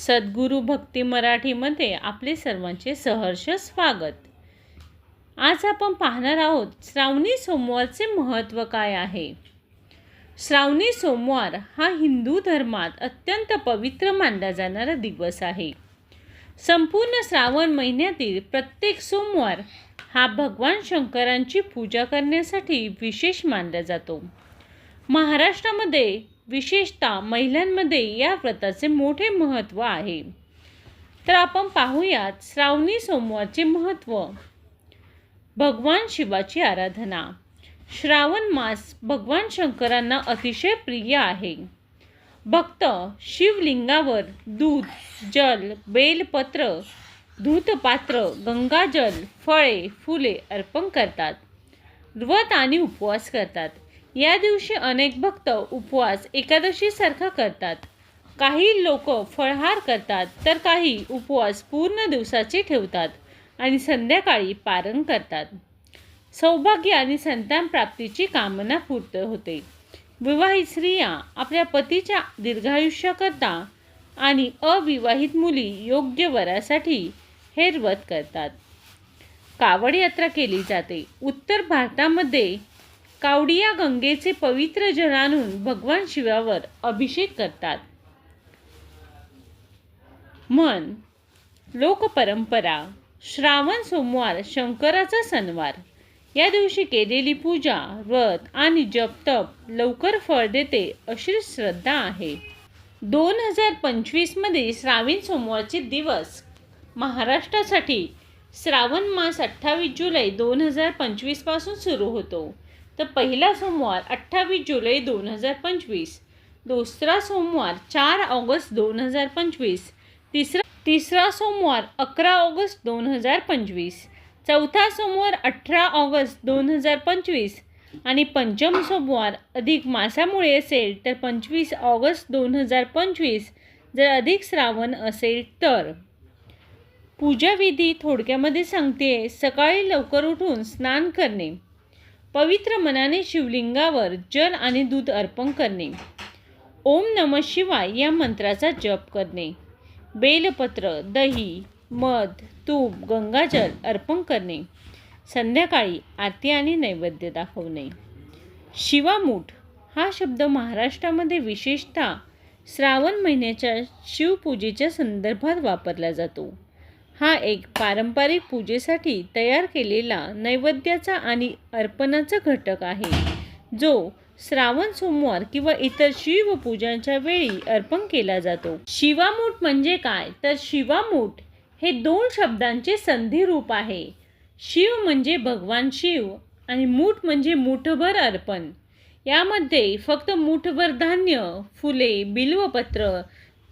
सद्गुरू भक्ती मराठीमध्ये आपले सर्वांचे सहर्ष स्वागत. आज आपण पाहणार आहोत श्रावणी सोमवारचे महत्त्व काय आहे? श्रावणी सोमवार हा हिंदू धर्मात अत्यंत पवित्र मानला जाणारा दिवस आहे. संपूर्ण श्रावण महिन्यातील प्रत्येक सोमवार हा भगवान शंकरांची पूजा करण्यासाठी विशेष मानला जातो. महाराष्ट्रामध्ये विशेषतः महिलांमध्ये या व्रताचे मोठे महत्त्व आहे. तर आपण पाहूयात श्रावणी सोमवारचे महत्त्व. भगवान शिवाची आराधना. श्रावण मास भगवान शंकरांना अतिशय प्रिय आहे. भक्त शिवलिंगावर दूध जल बेलपत्र धूतपात्र गंगाजल फळे फुले अर्पण करतात. व्रत आणि उपवास करतात. या दिवशी अनेक भक्त उपवास एकादशीसारखा करतात. काही लोक फळहार करतात तर काही उपवास पूर्ण दिवसाचे ठेवतात आणि संध्याकाळी पारण करतात. सौभाग्य आणि संतान प्राप्तीची कामना पूर्त होते. विवाहित स्त्रिया आपल्या पतीच्या दीर्घायुष्याकरता आणि अविवाहित मुली योग्य वरासाठी हेरवत करतात. कावड यात्रा केली जाते. उत्तर भारतामध्ये कावडिया गंगेचे पवित्र जल आणून भगवान शिवावर अभिषेक करतात. मन लोकपरंपरा श्रावण सोमवार शंकराचा सणवार. या दिवशी केलेली पूजा व्रत आणि जपतप लवकर फळ देते अशी श्रद्धा आहे. दोन हजार पंचवीसमध्ये श्रावण सोमवारचे दिवस महाराष्ट्रासाठी श्रावण मास अठ्ठावीस जुलै दोन हजार पंचवीसपासून सुरू होतो. तर पहिला सोमवार अठ्ठावीस जुलै दोन हजार पंचवीस. दुसरा सोमवार चार ऑगस्ट दोन हजार पंचवीस. तिसरा तिसरा सोमवार अकरा ऑगस्ट दोन हजार पंचवीस. चौथा सोमवार अठरा ऑगस्ट दोन हजार पंचवीस. आणि पंचम सोमवार अधिक मासामुळे असेल तर पंचवीस ऑगस्ट दोन हजार पंचवीस. जर अधिक श्रावण असेल तर. पूजाविधी थोडक्यामध्ये सांगते सकाळी लवकर उठून स्नान करणे. पवित्र मनाने शिवलिंगावर जल आणि दूध अर्पण करणे. ओम नम शिवाय या मंत्राचा जप करणे. बेलपत्र दही मध तूप गंगाजल अर्पण करणे. संध्याकाळी आरती आणि नैवेद्य दाखवणे. शिवामूठ हा शब्द महाराष्ट्रामध्ये विशेषतः श्रावण महिन्याच्या शिवपूजेच्या संदर्भात वापरला जातो. हा एक पारंपरिक पूजेसाठी तयार केलेला नैवेद्याचा आणि अर्पणाचा घटक आहे. जो श्रावण सोमवार किंवा इतर शिवपूजांच्या वेळी अर्पण केला जातो. शिवामूठ म्हणजे काय? तर शिवामूठ हे दोन शब्दांचे संधी रूप आहे. शिव म्हणजे भगवान शिव आणि मूठ म्हणजे मुठभर अर्पण. यामध्ये फक्त मूठभर धान्य फुले बिल्वपत्र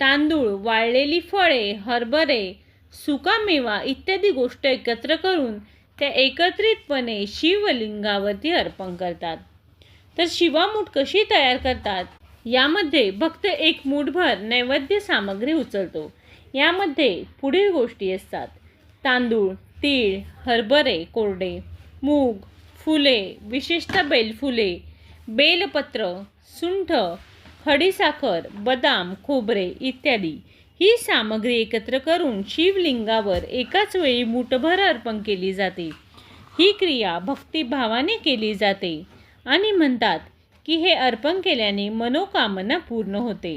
तांदूळ वाळलेली फळे हरभरे सुकामेवा इत्यादी गोष्ट एकत्र करून त्या एकत्रितपणे शिवलिंगावरती अर्पण करतात. तर शिवामूठ कशी तयार करतात? यामध्ये भक्त एक मूठभर नैवेद्य सामग्री उचलतो. यामध्ये पुढील गोष्टी असतात. तांदूळ तीळ हरभरे कोरडे मूग फुले विशेषतः बेलफुले बेलपत्र सुंठ खडीसाखर बदाम खोबरे इत्यादी. ही सामग्री एकत्र करून शिवलिंगावर एकाच वेळी मुठभर अर्पण केली जाते. ही क्रिया भक्तिभावाने केली जाते आणि म्हणतात की हे अर्पण केल्याने मनोकामना पूर्ण होते.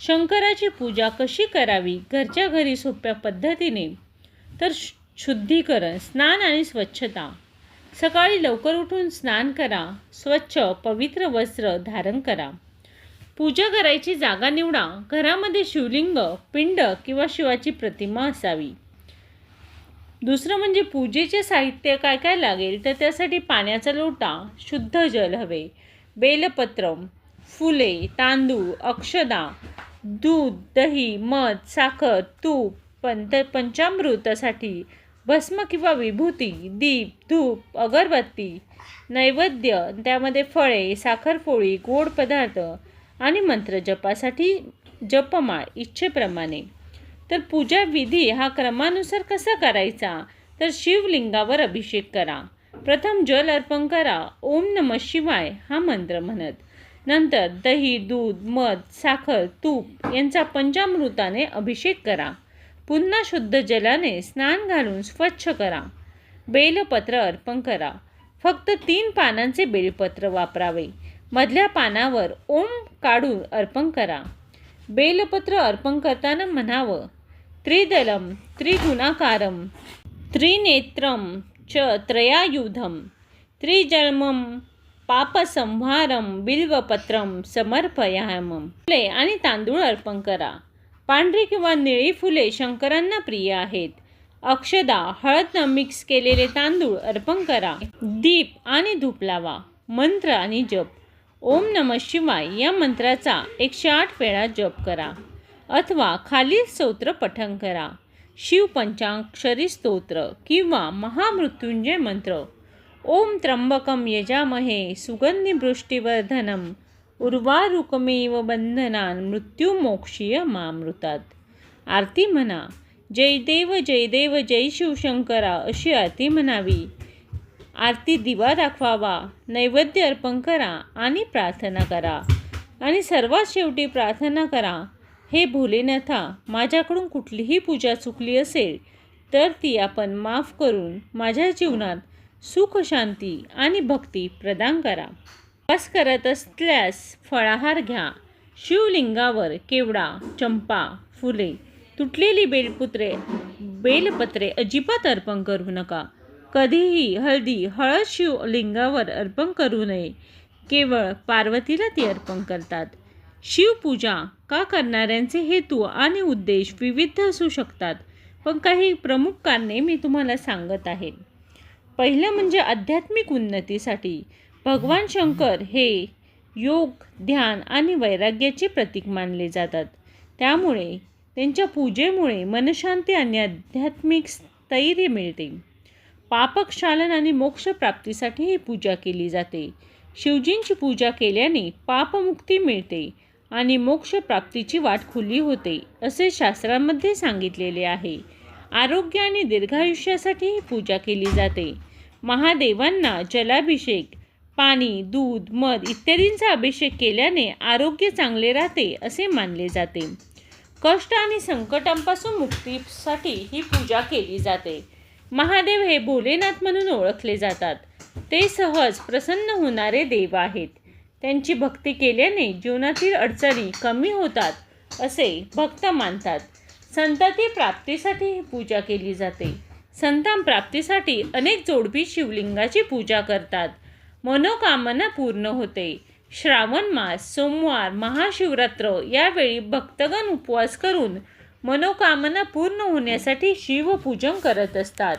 शंकराची पूजा कशी करावी? घरच्या घरी सोप्या पद्धतीने. तर शुद्धीकरण स्नान आणि स्वच्छता. सकाळी लवकर उठून स्नान करा. स्वच्छ पवित्र वस्त्र धारण करा. पूजा करायची जागा निवडा घरामध्ये शिवलिंग पिंड किंवा शिवाची प्रतिमा असावी. दुसरं म्हणजे पूजेचे साहित्य काय काय लागेल तर त्यासाठी पाण्याचा लोटा शुद्ध जल हवे बेलपत्र फुले तांदूळ अक्षदा दूध दही मध साखर तूप पंत पंचामृतासाठी भस्म किंवा विभूती दीप धूप अगरबत्ती नैवेद्य त्यामध्ये फळे साखरपोळी गोड पदार्थ आणि मंत्रजपासाठी जपमाळ इच्छेप्रमाणे. तर पूजा विधी हा क्रमानुसार कसा करायचा? तर शिवलिंगावर अभिषेक करा. प्रथम जल अर्पण करा. ओम नम शिवाय हा मंत्र म्हणत. नंतर दही दूध मध साखर तूप यांचा पंचामृताने अभिषेक करा. पुन्हा शुद्ध जलाने स्नान घालून स्वच्छ करा. बेलपत्र अर्पण करा. फक्त तीन पानांचे बेलपत्र वापरावे. मधल्या पानावर ओम काढून अर्पण करा. बेलपत्र अर्पण करताना म्हणावं त्रिदलम त्रिगुणाकारम त्रिनेत्रम च त्रयायुधम त्रिजन्मम पापसंहारम बिल्वपत्रम समर्पयामम. फुले आणि तांदूळ अर्पण करा. पांढरी किंवा निळी फुले शंकरांना प्रिय आहेत. अक्षदा हळदनं मिक्स केलेले तांदूळ अर्पण करा. दीप आणि धूप लावा. मंत्र आणि जप. ओम नम शिवाय या मंत्राचा एकशे आठ वेळा जप करा. अथवा खालील स्तोत्र पठण करा. शिव पंचाक्षरी स्तोत्र किंवा महामृत्युंजय मंत्र. ओम त्र्यंबकम यजामहे सुगंधीवृष्टीवर्धनम उर्वारुकमेव बंधनान मृत्युमोक्षीय मामृतात. आरती म्हणा जय देव जय देव जय शिवशंकरा अशी आरती म्हणावी. आरती दिवा दाखवावा नैवेद्य अर्पण करा आणि प्रार्थना करा. आणि सर्वात शेवटी प्रार्थना करा हे भोलेनाथा माझ्याकडून कुठलीही पूजा चुकली असेल तर ती आपण माफ करून माझ्या जीवनात सुख शांती आणि भक्ती प्रदान करा. वास करत असल्यास फळाहार घ्या शिवलिंगावर केवडा चंपा फुले तुटलेली बेलपुत्रे बेलपत्रे अजिबात अर्पण करू नका. कधीही हळदी हळद शिवलिंगावर अर्पण करू नये. केवळ पार्वतीला ती अर्पण करतात. शिवपूजा का करणाऱ्यांचे हेतू आणि उद्देश विविध असू शकतात पण काही प्रमुख कारणे मी तुम्हाला सांगत आहे. पहिलं म्हणजे आध्यात्मिक उन्नतीसाठी. भगवान शंकर हे योग ध्यान आणि वैराग्याचे प्रतीक मानले जातात. त्यामुळे त्यांच्या पूजेमुळे मनशांती आणि आध्यात्मिक स्थैर्य मिळते. पापक्षालन आणि मोक्षप्राप्तीसाठी ही पूजा केली जाते. शिवजींची पूजा केल्याने पापमुक्ती मिळते आणि मोक्षप्राप्तीची वाट खुली होते असे शास्त्रांमध्ये सांगितलेले आहे. आरोग्य आणि दीर्घायुष्यासाठी ही पूजा केली जाते. महादेवांना जलाभिषेक पाणी दूध मध इत्यादींचा अभिषेक केल्याने आरोग्य चांगले राहते असे मानले जाते. कष्ट आणि संकटांपासून मुक्तीसाठी ही पूजा केली जाते. महादेव हे भोलेनाथ म्हणून ओळखले जातात. ते सहज प्रसन्न होणारे देव आहेत. त्यांची भक्ती केल्याने जीवनातील अडचणी कमी होतात असे भक्त मानतात. संतती प्राप्तीसाठी ही पूजा केली जाते. संतान प्राप्तीसाठी अनेक जोडपी शिवलिंगाची पूजा करतात. मनोकामना पूर्ण होते. श्रावण मास सोमवार महाशिवरात्र यावेळी भक्तगण उपवास करून मनोकामना पूर्ण होण्यासाठी शिवपूजन करत असतात.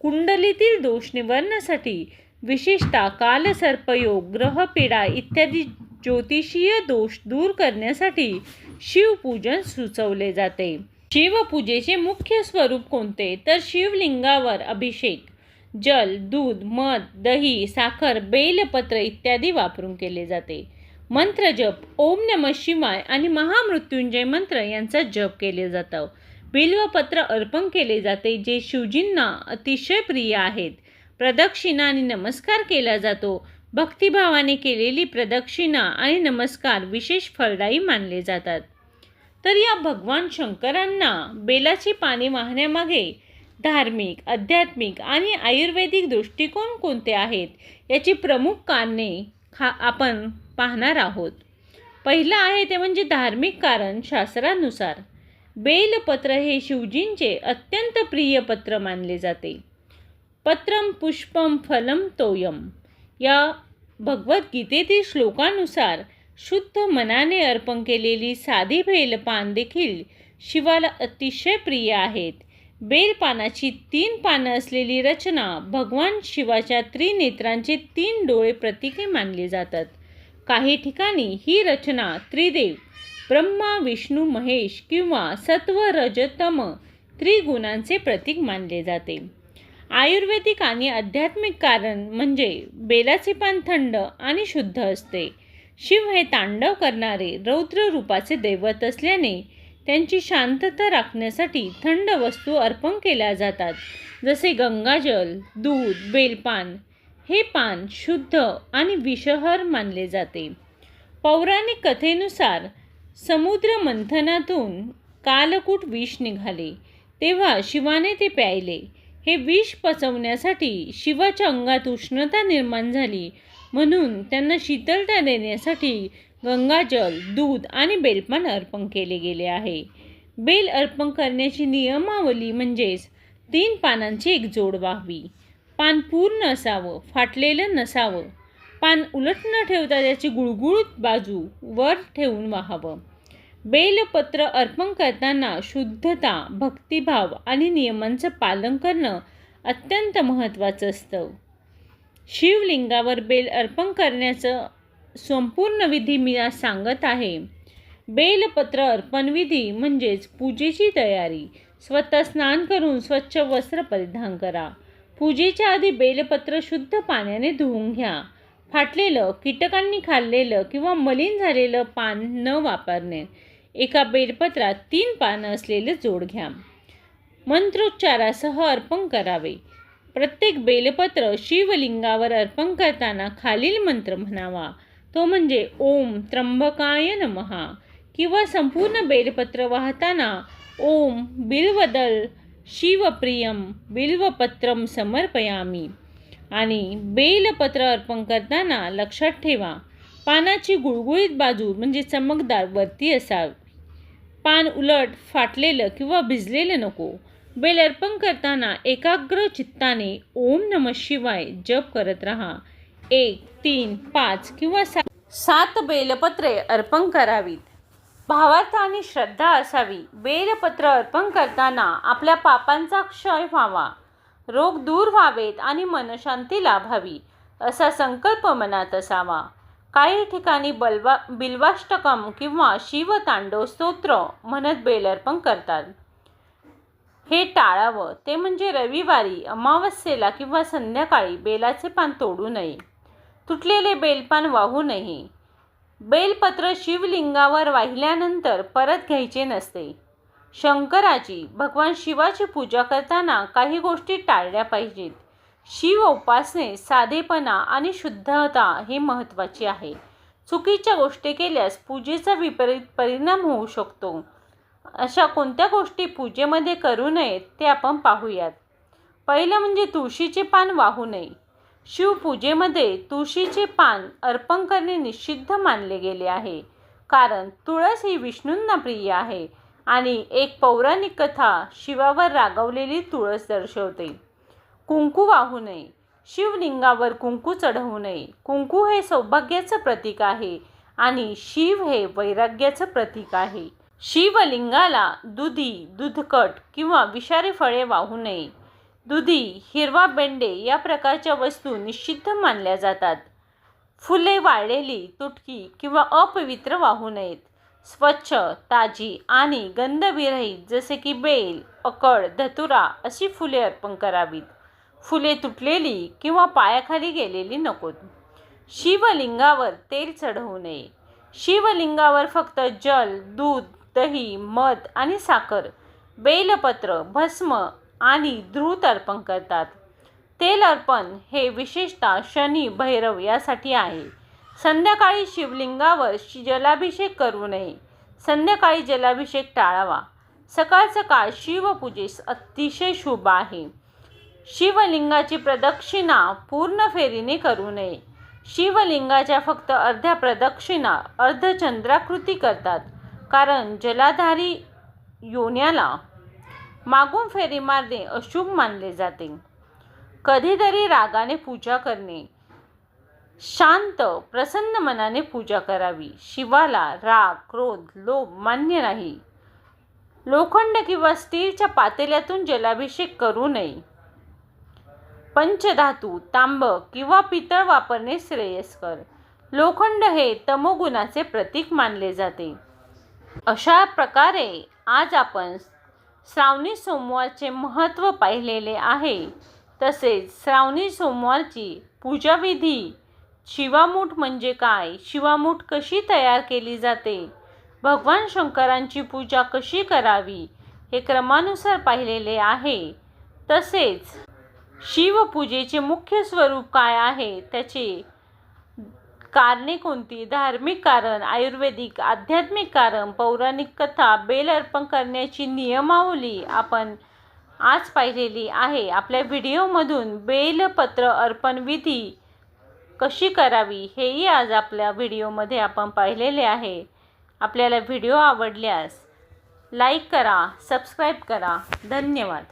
कुंडलीतील दोष निवारण्यासाठी विशेषतः कालसर्पयोग ग्रहपीडा इत्यादी ज्योतिषीय दोष दूर करण्यासाठी शिवपूजन सुचवले जाते. शिवपूजेचे मुख्य स्वरूप कोणते? तर शिवलिंगावर अभिषेक जल दूध मध दही साखर बेलपत्र इत्यादी वापरून केले जाते. मंत्र जप ओम नम शिवाय आणि महामृत्युंजय मंत्र यांचा जप केले जातं. बिल्वपत्र अर्पण केले जाते जे शिवजींना अतिशय प्रिय आहेत. प्रदक्षिणा आणि नमस्कार केला जातो. भक्तिभावाने केलेली प्रदक्षिणा आणि नमस्कार विशेष फलदायी मानले जातात. तर या भगवान शंकरांना बेलाची पाने वाहण्यामागे धार्मिक आध्यात्मिक आणि आयुर्वेदिक दृष्टिकोन कोणते आहेत? याची प्रमुख कारणे खा आपण पाहणार आहोत. पहिलं आहे ते म्हणजे धार्मिक कारण शास्त्रानुसार. बेलपत्र हे शिवजींचे अत्यंत प्रिय पत्र मानले जाते. पत्रम पुष्पम फलम तोयम या भगवद्गीतेतील श्लोकानुसार शुद्ध मनाने अर्पण केलेली साधी बेलपान देखील शिवाला अतिशय प्रिय आहेत. बेलपानाची तीन पानं असलेली रचना भगवान शिवाच्या त्रिनेत्रांचे तीन डोळे प्रतीके मानली जातात. काही ठिकाणी ही रचना त्रिदेव ब्रह्मा विष्णू महेश किंवा सत्व रजतम त्रिगुणांचे प्रतीक मानले जाते. आयुर्वेदिक आणि आध्यात्मिक कारण म्हणजे बेलाचे पान थंड आणि शुद्ध असते. शिव हे तांडव करणारे रौद्र रूपाचे दैवत असल्याने त्यांची शांतता राखण्यासाठी थंड वस्तू अर्पण केल्या जातात. जसे गंगाजल दूध बेलपान हे पान शुद्ध आणि विषहर मानले जाते. पौराणिक कथेनुसार समुद्र मंथनातून कालकूट विष निघाले. तेव्हा शिवाने ते प्यायले. हे विष पचवण्यासाठी शिवाच्या अंगात उष्णता निर्माण झाली. म्हणून त्यांना शीतलता देण्यासाठी गंगाजल दूध आणि बेलपान अर्पण केले गेले आहे. बेल अर्पण करण्याची नियमावली म्हणजेच तीन पानांची एक जोड व्हावी. पान पूर्ण असावं फाटलेलं नसावं. पान उलट न ठेवता त्याची गुळगुळूत बाजू वर ठेवून व्हावं. बेलपत्र अर्पण करताना शुद्धता भक्तिभाव आणि नियमांचं पालन करणं अत्यंत महत्त्वाचं असतं. शिवलिंगावर बेल अर्पण करण्याचं संपूर्ण विधी मी आज सांगत आहे. बेलपत्र अर्पण विधी म्हणजेच पूजेची तयारी. स्वतः स्नान करून स्वच्छ वस्त्र परिधान करा. पूजेच्या आधी बेलपत्र शुद्ध पाण्याने धुवून घ्या. फाटलेलं कीटकांनी खाल्लेलं किंवा मलिन झालेलं पान न वापरणे. एका बेलपत्रात तीन पानं असलेलं जोड घ्या. मंत्रोच्चारासह अर्पण करावे. प्रत्येक बेलपत्र शिवलिंगावर अर्पण करताना खालील मंत्र म्हणावा. तो म्हणजे ओम त्र्यंबकाय नमहा किंवा संपूर्ण बेलपत्र वाहताना ओम बिल्वदल शिवप्रियम बिल्वपत्रम समर्पयामी. आणि बेलपत्र अर्पण करताना लक्षात ठेवा पानाची गुळगुळीत बाजू म्हणजे चमकदार वरती असावी. पान उलट फाटलेलं किंवा भिजलेलं नको. बेल अर्पण करताना एकाग्र चित्ताने ओम नम शिवाय जप करत राहा. एक तीन पाच किंवा सात. सात बेलपत्रे अर्पण करावीत. भावार्थ आणि श्रद्धा असावी. बेलपत्र अर्पण करताना आपल्या पापांचा क्षय व्हावा. रोग दूर व्हावेत आणि मनशांती लाभावी असा संकल्प मनात असावा. काही ठिकाणी बलवा बिल्वाष्टकम किंवा शिवतांडव स्तोत्र म्हणत बेलर्पण करतात. हे टाळावं. ते म्हणजे रविवारी अमावस्येला किंवा संध्याकाळी बेलाचे पान तोडू नये. तुटलेले बेलपान वाहू नये बेलपत्र शिवलिंगावर वाहिल्यानंतर परत घ्यायचे नसते. शंकराची भगवान शिवाची पूजा करताना काही गोष्टी टाळल्या पाहिजेत. शिव उपासने साधेपणा आणि शुद्धता हे महत्त्वाचे आहे. चुकीच्या गोष्टी केल्यास पूजेचा विपरीत परिणाम होऊ शकतो. अशा कोणत्या गोष्टी पूजेमध्ये करू नयेत ते आपण पाहूयात. पहिलं म्हणजे तुळशीचे पान वाहू नये. शिवपूजेमध्ये तुळशीचे पान अर्पण करणे निषिद्ध मानले गेले आहे. कारण तुळस ही विष्णूंना प्रिय आहे आणि एक पौराणिक कथा शिवावर रागवलेली तुळस दर्शवते. कुंकू वाहू नये. शिवलिंगावर कुंकू चढवू नये. कुंकू हे सौभाग्याचं प्रतीक आहे आणि शिव हे वैराग्याचं प्रतीक आहे. शिवलिंगाला दुधी दुधकट किंवा विषारी फळे वाहू नये. दुधी हिरवा बेंडे या प्रकारच्या वस्तू निषिद्ध मानल्या जातात. फुले वाळलेली तुटकी किंवा अपवित्र वाहू नयेत. स्वच्छ ताजी आणि गंधविरहित जसे की बेल अकड धतुरा अशी फुले अर्पण करावीत. फुले तुटलेली किंवा पायाखाली गेलेली नकोत. शिवलिंगावर तेल चढवू नये. शिवलिंगावर फक्त जल दूध दही मध आणि साखर बेलपत्र भस्म आणि द्रुत अर्पण करतात. तेल अर्पण हे विशेषतः शनी भैरव यासाठी आहे. संध्याकाळी शिवलिंगावर जलाभिषेक करू नये. संध्याकाळी जलाभिषेक टाळावा. सकाळ सकाळ शिवपूजेस अतिशय शुभ आहे. शिवलिंगाची प्रदक्षिणा पूर्ण फेरीने करू नये. शिवलिंगाच्या फक्त अर्ध्या प्रदक्षिणा अर्धचंद्राकृती करतात. कारण जलाधारी योन्याला मागून फेरी मारणे अशुभ मानले जाते. कधीतरी रागाने पूजा करणे शांत प्रसन्न मनाने पूजा करावी. शिवाला राग क्रोध लोभ मान्य नाही. लोखंड किंवा स्टीलच्या पातेल्यातून जलाभिषेक करू नये. पंचधातू तांब किंवा पितळ वापरणे श्रेयस्कर. लोखंड हे तमोगुणाचे प्रतीक मानले जाते. अशा प्रकारे आज आपण श्रावणी सोमवारचे महत्त्व पाहिलेले आहे. तसेच श्रावणी सोमवारची पूजाविधी शिवामूठ म्हणजे काय? शिवामूठ कशी तयार केली जाते? भगवान शंकरांची पूजा कशी करावी? हे क्रमानुसार पाहिलेले आहे. तसेच शिवपूजेचे मुख्य स्वरूप काय आहे? त्याचे कारणे कोणती? धार्मिक कारण आयुर्वेदिक आध्यात्मिक कारण पौराणिक कथा बेल अर्पण करण्याची नियमावली आपण आज पाहिलेली आहे. आपल्या व्हिडिओमधून बेलपत्र अर्पण विधी कशी करावी हेही आज आपल्या व्हिडिओमध्ये आपण पाहिलेले आहे. आपल्याला व्हिडिओ आवडल्यास लाईक करा सबस्क्राईब करा. धन्यवाद.